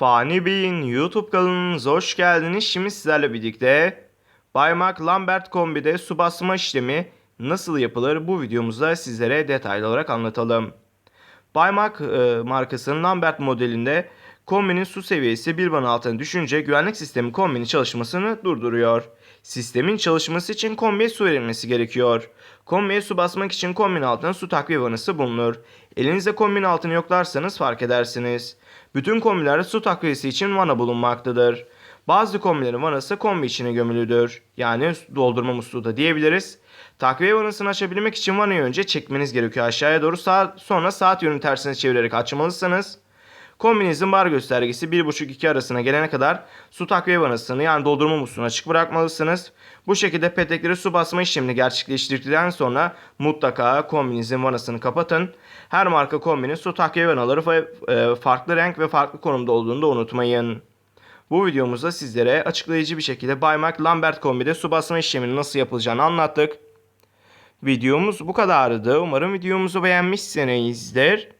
Fani Bey'in YouTube kanalınıza hoş geldiniz. Şimdi sizlerle birlikte Baymak Lambert kombide su basma işlemi nasıl yapılır bu videomuzda sizlere detaylı olarak anlatalım. Baymak e, markasının Lambert modelinde kombinin su seviyesi bir ban altına düşünce güvenlik sistemi kombinin çalışmasını durduruyor. Sistemin çalışması için kombiye su verilmesi gerekiyor. Kombiye su basmak için kombinin altına su takviye vanası bulunur. Elinizde kombinin altını yoklarsanız fark edersiniz. Bütün kombilerde su takviyesi için vana bulunmaktadır. Bazı kombilerin vanası kombi içine gömülüdür. Yani doldurma musluğu da diyebiliriz. Takviye vanasını açabilmek için vanayı önce çekmeniz gerekiyor aşağıya doğru. Saat, sonra saat yönünü tersine çevirerek açmalısınız. Kombinizin bar göstergesi 1.5-2 arasına gelene kadar su takviye vanasını yani doldurma musluğunu açık bırakmalısınız. Bu şekilde petekleri su basma işlemini gerçekleştirdikten sonra mutlaka kombinizin vanasını kapatın. Her marka kombinin su takviye vanaları e, farklı renk ve farklı konumda olduğunu da unutmayın. Bu videomuzda sizlere açıklayıcı bir şekilde Baymak Lambert kombide su basma işleminin nasıl yapılacağını anlattık. Videomuz bu kadardı. Umarım videomuzu beğenmişsinizdir.